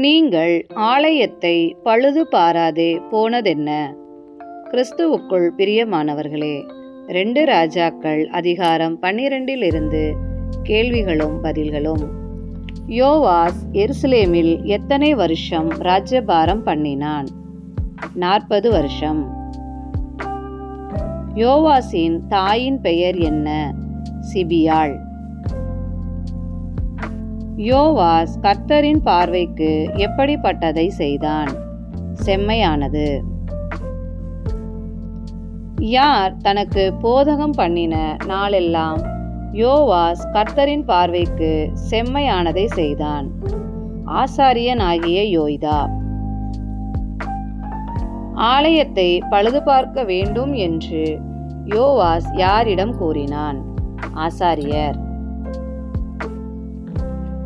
நீங்கள் ஆலயத்தை பழுது பாராதே போனதென்ன? கிறிஸ்துவுக்குள் பிரியமானவர்களே ரெண்டு ராஜாக்கள் அதிகாரம் பன்னிரெண்டிலிருந்து கேள்விகளும் பதில்களும். யோவாஸ் எருசலேமில் எத்தனை வருஷம் ராஜ்யபாரம் பண்ணினான்? நாற்பது வருஷம். யோவாஸின் தாயின் பெயர் என்ன? சிபியாள். யோவாஸ் கர்த்தரின் பார்வைக்கு எப்படிப்பட்டதை செய்தான்? செம்மையானது. யார் தனக்கு போதகம் பண்ணின நாளெல்லாம் யோவாஸ் கர்த்தரின் பார்வைக்கு செம்மையானதை செய்தான்? ஆசாரியனாகிய யோய்தா. ஆலயத்தை பழுது பார்க்க வேண்டும் என்று யோவாஸ் யாரிடம் கூறினான்? ஆசாரியர்.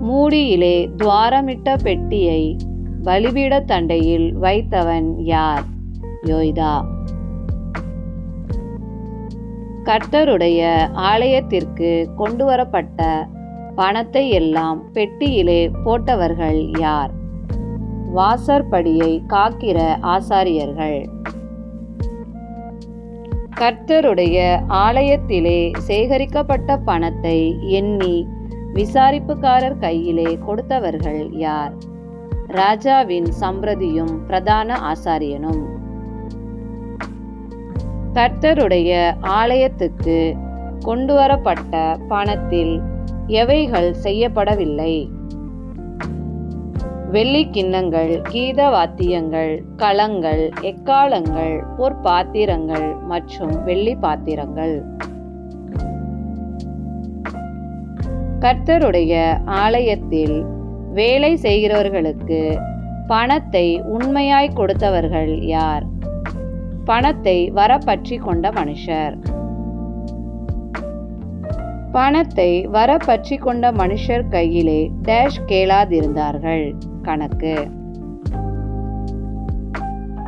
மூடியிலே துவாரமிட்ட பெட்டியை பலிபீட தண்டையில் வைத்தவன் யார்? யோய்தா. கர்த்தருடைய ஆலயத்திற்கு கொண்டு வரப்பட்ட பணத்தை எல்லாம் பெட்டியிலே போட்டவர்கள் யார்? வாசற்படியை காக்கிற ஆசாரியர்கள். கர்த்தருடைய ஆலயத்திலே சேகரிக்கப்பட்ட பணத்தை எண்ணி விசாரிப்புக்காரர் கையிலே கொடுத்தவர்கள் யார்? ராஜாவின் சம்பிரதியும் பிரதான ஆசாரியனும். கர்த்தருடைய ஆலயத்துக்கு கொண்டு வரப்பட்ட பணத்தில் எவைகள் செய்யப்படவில்லை? வெள்ளி கிண்ணங்கள் கீத வாத்தியங்கள் களங்கள் எக்காலங்கள் பொற்பாத்திரங்கள் மற்றும் வெள்ளி பாத்திரங்கள். கர்த்தருடைய ஆலயத்தில் வேலை செய்கிறவர்களுக்கு பணத்தை உண்மையாய் கொடுத்தவர்கள் யார்? பணத்தை வரப்பற்றி கொண்ட மனுஷர். பணத்தை வரப்பற்றி கொண்ட மனுஷர் கையிலே டேஷ் கேளாதிருந்தார்கள் கணக்கு.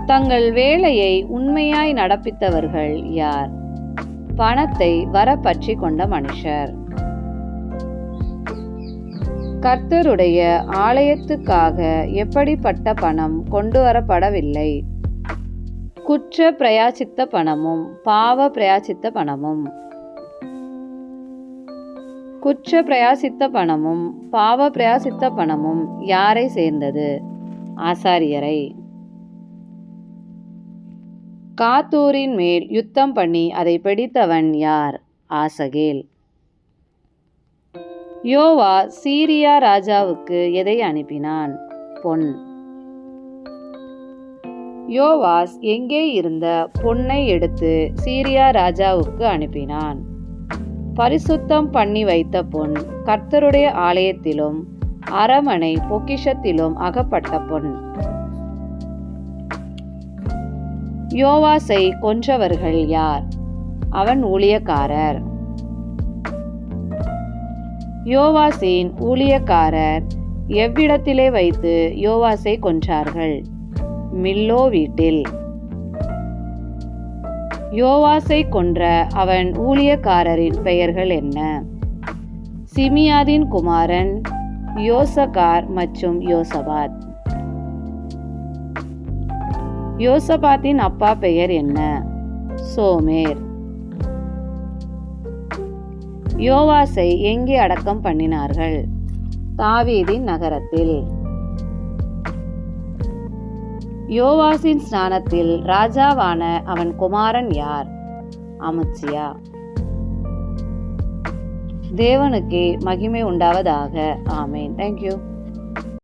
தங்கள் வேலையை உண்மையாய் நடப்பித்தவர்கள் யார்? பணத்தை வரப்பற்றி கொண்ட மனுஷர். கர்த்தருடைய ஆலயத்துக்காக எப்படிப்பட்ட பணம் கொண்டு வரப்படவில்லை குற்ற பிரயாசித்த பணமும் பாவ பிரயாசித்த பணமும். குற்ற பிரயாசித்த பணமும் பாவ பிரயாசித்த பணமும் யாரை சேர்ந்தது? ஆசாரியரை. காத்தூரின் மேல் யுத்தம் பண்ணி அதை பிடித்தவன் யார்? ஆசகேல். யோவா சீரியா ராஜாவுக்கு எதை அனுப்பினான்? பொன். யோவாஸ் எங்கே இருந்த பொன்னை எடுத்து சீரியா ராஜாவுக்கு அனுப்பினான்? பரிசுத்தம் பண்ணி வைத்த பொன் கர்த்தருடைய ஆலயத்திலும் அரமனை பொக்கிஷத்திலும் அகப்பட்ட பொன். யோவாசை கொன்றவர்கள் யார்? அவன் ஊழியக்காரர். யோவாசின் ஊழியக்காரர் எவ்விடத்திலே வைத்து யோவாசை கொன்றார்கள்? மில்லோ வீட்டில். யோவாசை கொன்ற அவன் ஊழியக்காரரின் பெயர்கள் என்ன? சிமியாதின் குமாரன் யோசகார் மற்றும் யோசபாத். யோசபாத்தின் அப்பா பெயர் என்ன? சோமேர். யோவாசை எங்கே அடக்கம் பண்ணினார்கள்? தாவீதின் நகரத்தில். யோவாசின் ஸ்நானத்தில் ராஜாவான அவன் குமாரன் யார்? அமுத்சியா. தேவனுக்கே மகிமை உண்டாவதாக. ஆமேன். தேங்க்யூ